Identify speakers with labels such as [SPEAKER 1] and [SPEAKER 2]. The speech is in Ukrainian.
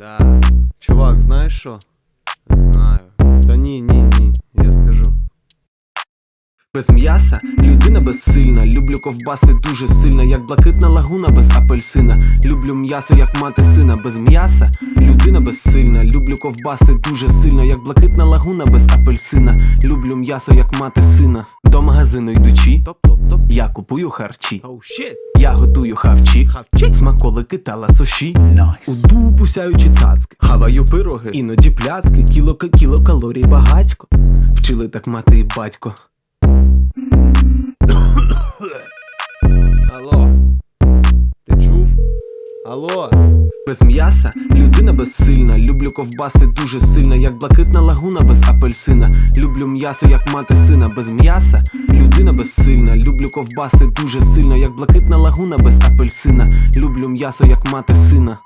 [SPEAKER 1] Да. Чувак, знаешь что? Знаю. Да не. Без м'яса людина безсильна. Люблю ковбаси дуже сильно, як блакитна лагуна без апельсина. Люблю м'ясо, як мати сина. Без м'яса людина безсильна. Люблю ковбаси дуже сильно, як блакитна лагуна без апельсина. Люблю м'ясо, як мати сина. До магазину йдучи, я купую харчі.
[SPEAKER 2] Oh.
[SPEAKER 1] Я готую
[SPEAKER 2] хавчі,
[SPEAKER 1] смаколики та ласоші. У дубу сяючі цацки, хаваю пироги, іноді пляцки, кіло кіло калорій багатько. Вчили так мати і батько. Алло. Ти чув? Алло. Без м'яса людина безсильна. Люблю ковбаси дуже сильно, як блакитна лагуна без апельсина. Люблю м'ясо, як мати сина. Без м'яса людина безсильна. Люблю ковбаси дуже сильно, як блакитна лагуна без апельсина. Люблю м'ясо, як мати сина.